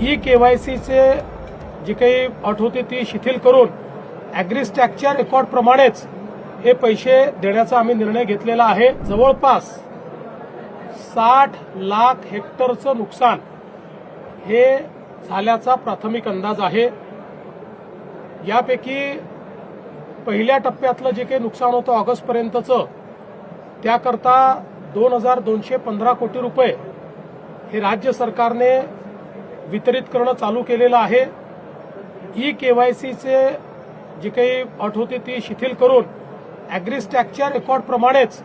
E K Y सीचे जी काही अट होती ती शिथिल करून ॲग्रिस्टॅकच्या रेकॉर्डप्रमाणेच हे पैसे देण्याचा आम्ही निर्णय घेतलेला आहे. जवळपास साठ लाख हेक्टरचं नुकसान हे झाल्याचा प्राथमिक अंदाज आहे. यापैकी पहिल्या टप्प्यातलं जे काही नुकसान होतं ऑगस्टपर्यंतचं त्याकरता दोन हजार दोनशे पंधरा कोटी रुपये हे राज्य सरकारने वितरित करणं चालू केलेलं आहे. ई के वाय सीचे जी काही अट होती ती शिथिल करून ॲग्रिस्टॅकच्या रेकॉर्डप्रमाणेच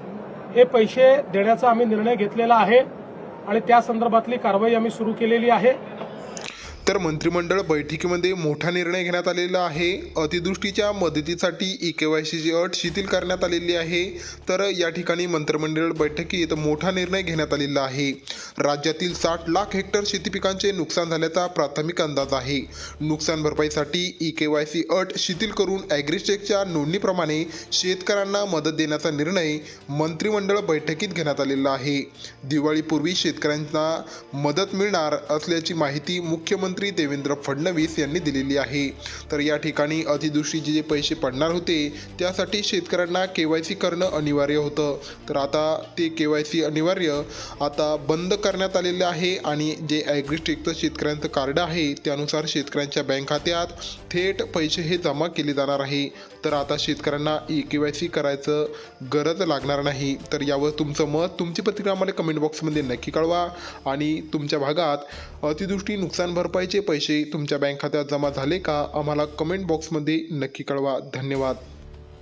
हे पैसे देण्याचा आम्ही निर्णय घेतलेला आहे. आणि त्या संदर्भातली कारवाई आम्ही सुरू केलेली आहे. तर मंत्रिमंडळ बैठकीमध्ये मोठा निर्णय घेण्यात आलेला आहे. अतिदृष्टीच्या मदतीसाठी ई के वाय सीची अट शिथिल करण्यात आलेली आहे. तर या ठिकाणी मंत्रिमंडळ बैठकीत मोठा निर्णय घेण्यात आलेला आहे. राज्यातील साठ लाख हेक्टर शेती पिकांचे नुकसान झाल्याचा प्राथमिक अंदाज आहे. नुकसान भरपाईसाठी ई के वाय सी अट शिथिल करून ॲग्रिस्टेकच्या नोंदणीप्रमाणे शेतकऱ्यांना मदत देण्याचा निर्णय मंत्रिमंडळ बैठकीत घेण्यात आलेला आहे. दिवाळीपूर्वी शेतकऱ्यांना मदत मिळणार असल्याची माहिती मुख्यमंत्री देवेंद्र फडणवीस यांनी दिलेली आहे. तर या ठिकाणी अतिदृष्टीचे जे पैसे पडणार होते त्यासाठी शेतकऱ्यांना के वाय सी करणं अनिवार्य होतं. तर आता ते के वाय सी अनिवार्य आता बंद करण्यात आलेले आहे आणि जे ॲग्रिस्टेकचं शेतकऱ्यांचं कार्ड आहे त्यानुसार शेतकऱ्यांच्या बँक खात्यात थेट पैसे हे जमा केले जाणार आहे. तर आता शेतकऱ्यांना ई के वाय सी करायचं गरज लागणार नाही. तर यावर तुमचं मत तुमची प्रतिक्रिया आम्हाला कमेंट बॉक्समध्ये नक्की कळवा. आणि तुमच्या भागात अतिदृष्टी नुकसान भरपाईचे पैसे तुमच्या बँक खात्यात जमा झाले का? आम्हाला कमेंट बॉक्समध्ये नक्की कळवा. धन्यवाद.